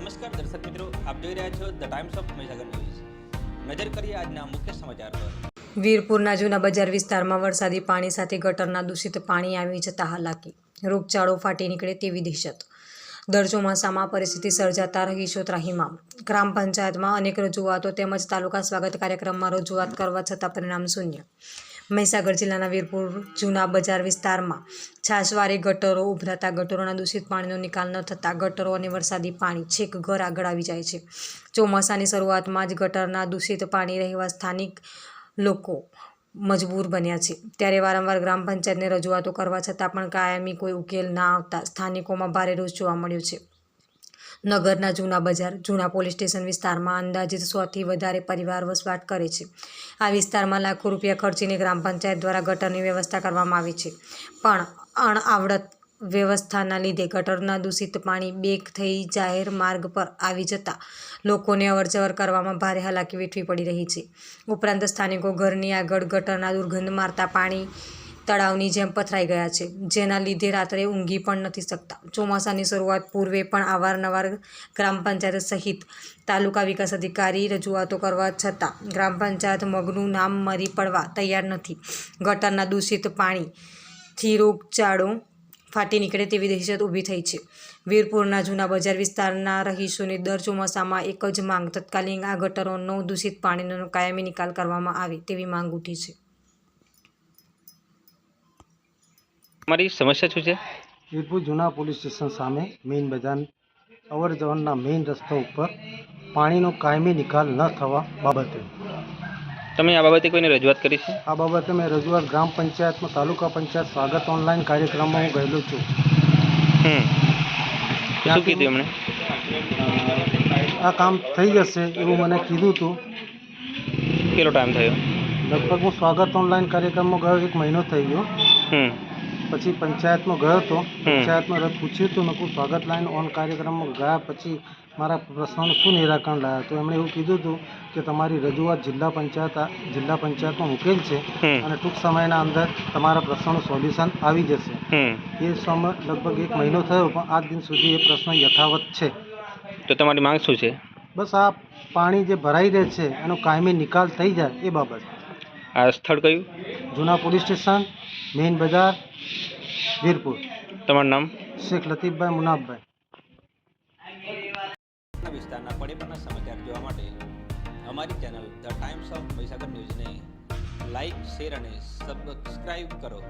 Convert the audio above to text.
નમસ્કાર દર્શક મિત્રો, આપ જોઈ રહ્યા છો ધ ટાઈમ્સ ઓફ મહીસાગર નજર કરીએ આજના મુખ્ય સમાચાર પર. વીરપુરના જૂના બજાર વિસ્તારમાં વરસાદી પાણી સાથે ગટરના દૂષિત પાણી આવી જતા હાલાકી. રોગચાળો ફાટી નીકળે તેવી દહેશત. દર ચોમાસામાં પરિસ્થિતિ સર્જાતા રહીશો ત્રાહીમામ. ગ્રામ પંચાયતમાં અનેક રજૂઆતો તેમજ તાલુકા સ્વાગત કાર્યક્રમમાં રજૂઆત કરવા છતાં પરિણામ શૂન્ય. મહીસાગર જિલ્લાના વીરપુર જૂના બજાર વિસ્તારમાં છાશવારી ગટરો ઉભરાતા ગટરોના દૂષિત પાણીનો નિકાલ ન થતાં ગટરો અને વરસાદી પાણી છેક ઘર આગળ આવી જાય છે. ચોમાસાની શરૂઆતમાં જ ગટરના દૂષિત પાણી રહેવા સ્થાનિક લોકો મજબૂર બન્યા છે. ત્યારે વારંવાર ગ્રામ પંચાયતને રજૂઆતો કરવા છતાં પણ કાયમી કોઈ ઉકેલ ના આવતા સ્થાનિકોમાં ભારે રોષ જોવા મળ્યો છે. નગરના જૂના બજાર, જૂના પોલીસ સ્ટેશન વિસ્તારમાં અંદાજિત સોથી વધારે પરિવાર વસવાટ કરે છે. આ વિસ્તારમાં લાખો રૂપિયા ખર્ચીને ગ્રામ પંચાયત દ્વારા ગટરની વ્યવસ્થા કરવામાં આવી છે. પણ અણઆવડત વ્યવસ્થાના લીધે ગટરના દૂષિત પાણી બેક થઈ જાહેર માર્ગ પર આવી જતા લોકોને અવરજવર કરવામાં ભારે હાલાકી વેઠવી પડી રહી છે. ઉપરાંત સ્થાનિકો ઘરની આગળ ગટરના દુર્ગંધ મારતા પાણી તળાવની જેમ પથરાઈ ગયા છે, જેના લીધે રાત્રે ઊંઘી પણ નથી શકતા. ચોમાસાની શરૂઆત પૂર્વે પણ અવારનવાર ગ્રામ પંચાયત સહિત તાલુકા વિકાસ અધિકારી રજૂઆતો કરવા છતાં ગ્રામ પંચાયત મગનું નામ મરી પડવા તૈયાર નથી. ગટરના દૂષિત પાણીથી રોગચાળો ફાટી નીકળે તેવી દહેશત ઊભી થઈ છે. વીરપુરના જૂના બજાર વિસ્તારના રહીશોની દર ચોમાસામાં એક જ માંગ તત્કાલીન આ ગટરોનો દૂષિત પાણીનો કાયમી નિકાલ કરવામાં આવે તેવી માંગ ઉઠી છે. મારી સમસ્યા શું છે? વીરપુર જૂના પોલીસ સ્ટેશન સામે મેઇન બજાર અવર જવરના મેઇન રસ્તા ઉપર પાણીનો કાયમી નિકાલ ન થવા બાબતે તમે આ બાબતે કોઈને રજૂઆત કરી છે? આ બાબતે મેં રજૂઆત ગ્રામ પંચાયતમાં તાલુકા પંચાયત સ્વાગત ઓનલાઈન કાર્યક્રમમાં હું ગયેલો છું. હમ. શું કીધું એમણે? આ કામ થઈ જશે એવું મને કીધું હતું કેટલો ટાઈમ થયો? લગભગ હું સ્વાગત ઓનલાઈન કાર્યક્રમમાં ગયો એક મહિનો થઈ ગયો. હમ. પછી પંચાયતમાં ગયો હતો પંચાયતમાં રદ પૂછ્યું હતું નકું સ્વાગત લાઈન ઓન કાર્યક્રમમાં ગયા પછી મારા પ્રશ્નોનું શું નિરાકરણ લાવ્યા તો એમણે એવું કીધું હતું કે તમારી રજૂઆત જિલ્લા પંચાયત જિલ્લા પંચાયતમાં મૂકેલ છે અને ટૂંક સમયના અંદર તમારા પ્રશ્નોનું સોલ્યુશન આવી જશે. એ સમય લગભગ એક મહિનો થયો પણ આજ દિન સુધી એ પ્રશ્ન યથાવત છે. તો તમારી માંગ શું છે? બસ આ પાણી જે ભરાઈ રહે છે એનો કાયમી નિકાલ થઈ જાય એ બાબત. આ સ્થળ કયું? જૂના પોલીસ સ્ટેશન મેઇન બજાર વીરપુર. તમારું નામ? શેખ લતીફભાઈ મુનાફભાઈ. વિસ્તારના પડે પણના સમાચાર જોવા માટે અમારી channel the times of Mahisagar ન્યૂઝને લાઈક શેર અને સબસ્ક્રાઈબ કરો.